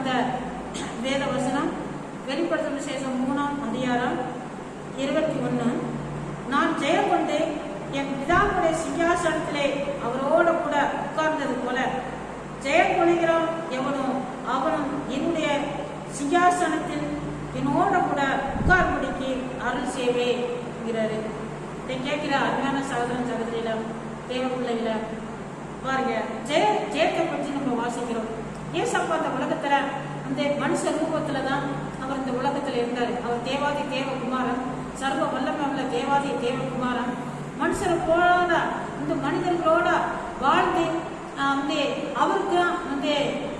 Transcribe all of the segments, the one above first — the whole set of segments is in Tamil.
அதனால வேத வசனம் வெளிப்படுத்தும் விசேஷம் மூணாம் அதிகாரம் இருபத்தி ஒன்று நான் ஜெயம் கொண்டு என் பிதாவுடைய சிங்காசனத்திலே அவரோட கூட உட்கார்ந்தது போல. ஜெயம் கொள்கிறான் எவனும் அவனும் என்னுடைய சிங்காசனத்தில் என்னோட கூட உட்கார்படிக்கு அருள் செய்வே என்கிறாரு. இதை கேட்கிற அருமையான சகோதரன் சகோதரியிடம் தேவ பிள்ளைகளை பாருங்க ஜெய ஜெயத்தை பற்றி ஏசப்பா அந்த உலகத்துல அந்த மனுஷ ரூபத்துல தான் அவர் இந்த உலகத்துல இருந்தாரு. அவர் தேவாதி தேவகுமாரன் சர்வ வல்லமை உள்ள தேவாதி தேவகுமாரன். மனுஷரை போல இந்த மனிதர்களோட வாழ்ந்து வந்து அவருக்கு வந்து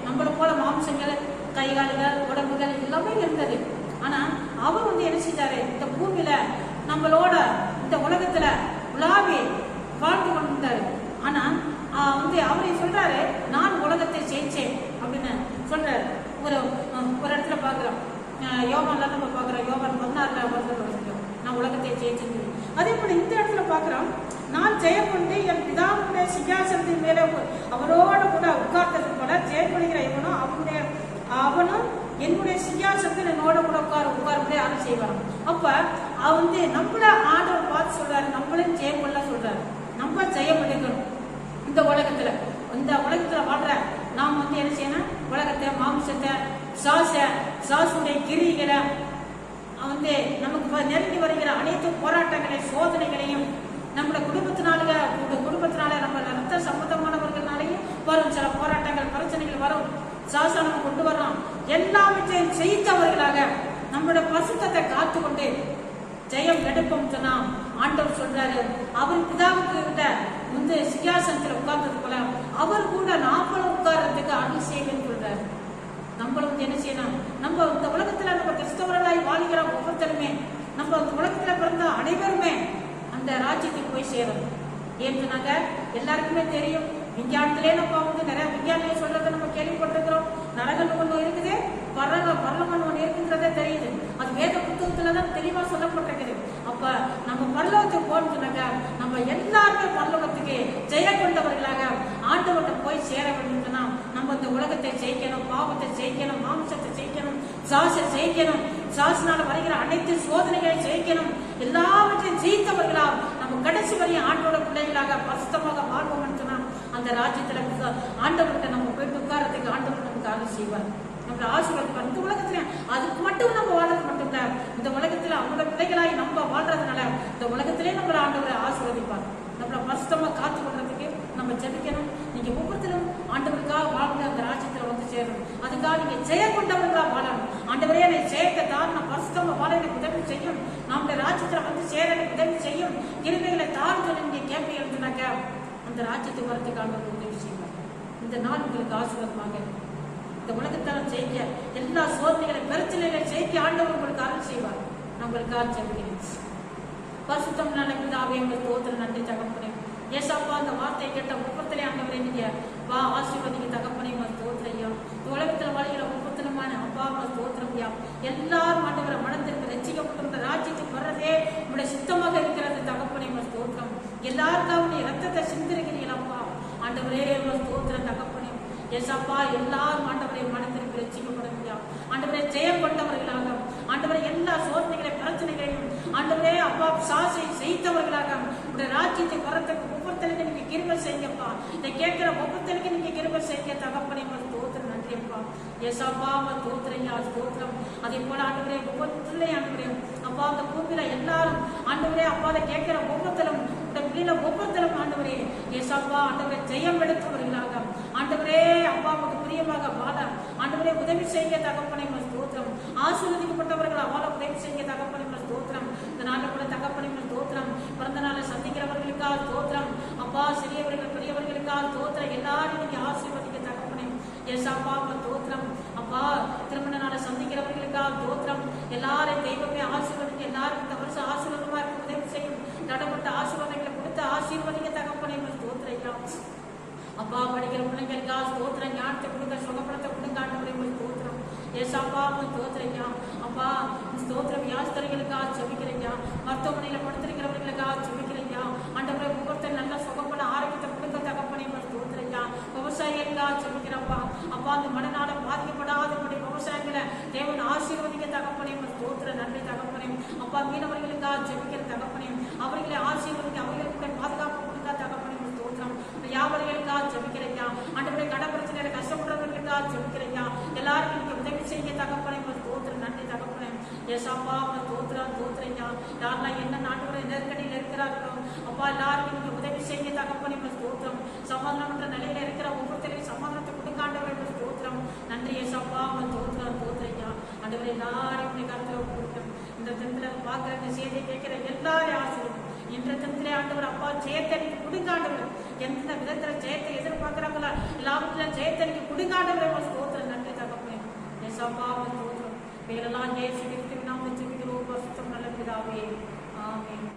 நம்மளை போல மாம்சங்கள் கைகால்கள் உடம்புகள் எல்லாமே இருந்தது. ஆனா அவர் வந்து என்ன செஞ்சாரு இந்த பூமியில நம்மளோட இந்த உலகத்துல உலாவி வாழ்ந்து கொண்டிருந்தாரு ஆனா ஆஹ், வந்து அவரை சொல்றாரு நான் உலகத்தை ஜெயிச்சேன் அப்படின்னு சொல்றாரு ஒரு ஆஹ், ஒரு இடத்துல யோகாலாம் நம்ம பாக்குறோம் யோகான் பதினாறுல வருஷம் படிச்சிருக்கோம் நான் உலகத்தை ஜெயிச்சேன்னு அதே போல் இந்த இடத்துல பார்க்குறோம் நான் ஜெயம் கொண்டு என் பிதாவுடைய சிங்காசனத்தின் மேலே அவரோட கூட உட்கார்ந்தது போல ஜெயப்படுகிற இவனும் அவனுடைய அவனும் என்னுடைய சிங்காசனத்தில் என்னோட கூட உட்கார உட்கார்ந்தே அருள் செய்வான். அப்ப அவன் வந்து நம்மள ஆண்டவர் பார்த்து சொல்றாரு நம்மளையும் ஜெயம் கொள்ள சொல்றாரு. நம்ம ஜெயம் எடுக்கணும் இந்த உலகத்துல. இந்த உலகத்துல வாழ்ற நாம் வந்து என்ன செய்யணும் உலகத்தை மாம்சத்தை சாச சாசுடைய கிரிகளை வந்து நமக்கு நெருங்கி வருகிற அனைத்து போராட்டங்களை சோதனைகளையும் நம்முடைய குடும்பத்தினால குடும்பத்தினால நம்ம ரத்த சம்பந்தமானவர்களாலையும் வரும். சில போராட்டங்கள் பிரச்சனைகள் வரும். சாசனம் கொண்டு வரலாம் எல்லாவற்றையும் செய்தவர்களாக நம்முடைய பசுத்தத்தை காத்துக்கொண்டு ஜெயம் எடுப்போம் சொன்னா ஆண்டவர் சொல்றாரு. அவர் பிதாவுக்கு இருந்த முந்தைய சிங்காசனத்துல உட்கார்ந்தது போல அவர் கூட நாமளும் உட்கார்றதுக்கு அருள் செய்வேன்னு சொல்றாரு. நம்மளும் என்ன செய்யணும்? நம்ம இந்த உலகத்துல நம்ம கிறிஸ்தவர்களாய் வாழ்கிற ஒவ்வொருத்தருமே நம்ம இந்த உலகத்துல பிறந்த அனைவருமே அந்த ராஜ்யத்துக்கு போய் சேரும் ஏன்னு எல்லாருக்குமே தெரியும். விஞ்ஞானத்திலே நம்ம வந்து நிறைய விஞ்ஞானிகள் சொல்றதை நம்ம கேள்விப்பட்டிருக்கிறோம். நரகன்னு ஒண்ணு இருக்குது பரல பரலமன் ஒண்ணு இருக்குங்கிறதே தெரியுது அது வேத புத்தகத்துல தான் தெளிவா சொல்லப்பட்டிருக்குது அப்ப நம்ம பரலோகத்துக்கு போகணும்னு சொன்னாங்க நம்ம எல்லாருமே பரலோகத்துக்கு ஜெய கொண்டவர்களாக ஆண்டவர்கிட்ட போய் சேர வேண்டும் சொன்னா நம்ம இந்த உலகத்தை ஜெயிக்கணும் பாவத்தை ஜெயிக்கணும் மாம்சத்தை ஜெயிக்கணும் சாசை ஜெயிக்கணும் சாசனால வருகிற அனைத்து சோதனைகளை ஜெயிக்கணும் எல்லாவற்றையும் ஜெயித்தவர்களா நம்ம கடைசி வரையும் ஆண்டோட பிள்ளைகளாக பசுத்தமாக வாழ்வோம்னு சொன்னா அந்த ராஜ்யத்துல ஆண்டவர்கிட்ட நம்ம போயிட்டு உட்காரத்துக்கு ஆண்டவர் நமக்கு அருள் செய்வார். நம்மளை ஆசீர்வதிப்பார். இந்த உலகத்துல அதுக்கு மட்டும் நம்ம வாழ்றது மட்டும் இல்ல. இந்த உலகத்துல அவங்களோட பிள்ளைகளாய் நம்ம வாழ்றதுனால இந்த உலகத்திலே நம்மள ஆண்டவரை ஆசீர்வதிப்பார். நம்மளை பரிசுத்தமா காத்து கொள்றதுக்கு நம்ம ஜபிக்கணும். நீங்கள் ஒவ்வொருத்தரும் ஆண்டவருக்காக வாழ்ந்து அந்த ராஜ்யத்தில் வந்து சேரணும். அதுக்காக நீங்கள் ஜெய கொண்டவர்களாக வாழணும். ஆண்டவரே எனக்கு ஜெயத்தை தான் நான் பரிசுத்தமா வாழ எனக்கு உதவி செய்யும். நம்முடைய ராஜ்யத்தில் வந்து சேர எனக்கு உதவி செய்யும். கிருமைகளை தான் சொல்லி நீங்க கேட்பீங்கன்னு அந்த ராஜ்யத்துக்கு வரதுக்கு ஆண்டவர் உதவி செய்வார். இந்த நாள் உங்களுக்கு ஆசீர்வாதமாக இந்த உலகத்தால் ஜெயிக்க எல்லா சோதனைகளை பிரச்சனைகளை ஜெயிக்க ஆண்டவர் உங்களுக்கு அருள் செய்வார். நான் உங்களுக்காக ஜெபிக்கிறேன். பரிசுத்தம் நல்ல பிதாவே எங்கள் தோத்திர நன்றி தகப்பனே. ஏசாப்பா அந்த வார்த்தையை கேட்ட முப்பத்திலே ஆண்டவரே நீங்க வா ஆசீர்வதிங்க தகப்பனே உங்கள் தோத்திரையா உலகத்தில் வாழ்கிற முப்பத்தனமான அப்பா உங்கள் தோத்திரம்யா எல்லாரும் ஆண்டவரை மனத்திற்கு ரசிக்கப்பட்டிருந்த ராஜ்யத்துக்கு வர்றதே உங்களுடைய சுத்தமாக இருக்கிறது தகப்பனே உங்கள் தோத்திரம் எல்லாருக்காகவும் நீ ரத்தத்தை சிந்திருக்கிறீங்களப்பா ஆண்டவரே உங்கள் தோத்திரம் தகப்பனே. ஏசப்பா எல்லாரும் ஆண்டவரை மனத்திற்கு ரசிக்கப்படுங்க ஆண்டவரே ஜெயம் கொண்டவர்களாக. ஆண்டவரை எல்லா சோதனைகளை பிரச்சனைகளையும் ஆண்டவரே அப்பா சாசை செய்தவர்களாக உடைய ராஜ்யத்தை வரத்துக்கு ஒவ்வொருத்தருக்கு நீங்க கிருபை செய்யப்பா இதை கேட்கிற ஒவ்வொருத்தருக்கு நீங்க கிருபை செய்ய தகப்பனை தோத்திரம். நன்றி அப்பா ஏசாப்பா அவர் தோத்திரையா தோத்திரம். அதே போல ஆண்டவரே ஒவ்வொருத்தரையும் ஆண்டவரே அப்பா அந்த பூமியில எல்லாரும் ஆண்டவரே அப்பா அதை கேட்கிற ஒவ்வொருத்தரும் இந்த பிள்ளைல ஒவ்வொருத்தரும் ஆண்டவரே ஏசாப்பா ஆண்டவரே ஜெயம் எடுத்தவர்களாக ஆண்டவரே அப்பாவுக்கு பிரியமாக வாழ ஆண்டவரே உதவி செய்ய தகப்பனை உங்கள் ஆசீர்வதிக்கப்பட்டவர்கள் வாழ உதவி செய்ய தகப்பனை தோத்திரம் இந்த நாளில் கூட தகப்பனை தோத்திரம் பிறந்த நாளை சந்திக்கிறவர்களுக்காக தோத்திரம் அப்பா சிறியவர்கள் பெரியவர்களுக்காக தோத்திரம் எல்லாரும் நீங்க ஆசீர்வதிக்க தகப்பனை அப்பா அப்பா தோத்திரம் அப்பா திருமண நாளை சந்திக்கிறவர்களுக்காக தோத்திரம் எல்லாரையும் தெய்வமே ஆசீர்வதிக்க எல்லாரும் இந்த வருஷம் ஆசீர்வாதமா இருக்க. உதவி செய்யும். தடப்பட்ட ஆசீர்வாதங்களை கொடுத்து ஆசீர்வதிக்க தகப்பனை உங்கள் அப்பா படிக்கிற பிள்ளைங்களுக்கா தோத்திரம் ஞானத்தை கொடுங்க சுகப்படத்தை கொடுங்க. ஆண்டு தோத்திரம் ஏசாப்பா உன் ஸ்தோத்திரங்க அப்பா ஸ்தோத்திரம் யாஸ்தரிகளுக்கா செபிக்கிறீங்க மருத்துவமனையில படுத்திருக்கிறவர்களுக்கா செபிக்கிறீங்க ஆண்டவரே ஒவ்வொருத்தர் நல்ல சுகப்பட ஆரோக்கியத்தை கொடுக்க தகப்பனை உங்கள் ஸ்தோத்திரங்க. விவசாயிகளுக்கா ஜெபிக்கிறப்பா. அப்பா அந்த மனநாள பாதிக்கப்படாதபடி விவசாயங்களை தேவன் ஆசீர்வதிக்க தகப்பனையும் ஸ்தோத்திர நன்றி தகப்பனையும் அப்பா மீனவர்களுக்காக ஜெபிக்கிற தகப்பனையும் அவர்களை ஆசீர்வதிக்க அவர்களுக்கு பாதுகாப்பு கொடுக்க தகப்பனையும் ஸ்தோத்திரம் யாவர்களுக்காக ஜெபிக்கிறையா ஆண்டவரை கட பிரச்சனையில கஷ்டப்படுறவர்களுக்காக ஜெபிக்கிறையா எல்லாருக்கும் நீங்க உதவி செய்ய தகப்பனையும் ஸ்தோத்திரம் நன்றி ஏசாப்பா ஏசப்பா தோத்திரம் ஸ்தோத்திரையா யாரெல்லாம் என்ன நாட்டோட நெருக்கடியில் இருக்கிறார்களோ அப்பா எல்லாருக்கும் நீங்க உதவி செய்ய தகப்பனையும் ஸ்தோத்திரம். சமாதானமற்ற நிலையில இருக்கிற ஒவ்வொருத்தரையும் சமாதானத்தை கொடுக்காண்டவர்கள் ஸ்தோத்திரம். நன்றி ஏசப்பா தோத்திரம் ஸ்தோத்திரையா ஆண்டவரை எல்லாரும் நீ கருத்துல கொடுக்கணும் இந்த தினத்துல பார்க்கிற இந்த செய்தியை கேட்கிற எல்லாரையும் ஆசீர்வதியும் இன்ற தினத்திலே ஆண்டவர் அப்பா ஜெயத்தனிக்கு கொடுக்காண்டவர் எந்த விதத்துல ஜெயத்தை எதிர்பார்க்கிறாங்களா எல்லாத்துல ஜெயத்தனிக்கு கொடுக்காண்டவர் ஸ்தோத்திரம் நன்றி தகப்பனே. ஏசப்பா தோத்திரம் பேரெல்லாம் ஜெயசிகிருத்தின் நாம் வச்சுக்கிறோம் நல்ல பிதாவே ஆமென்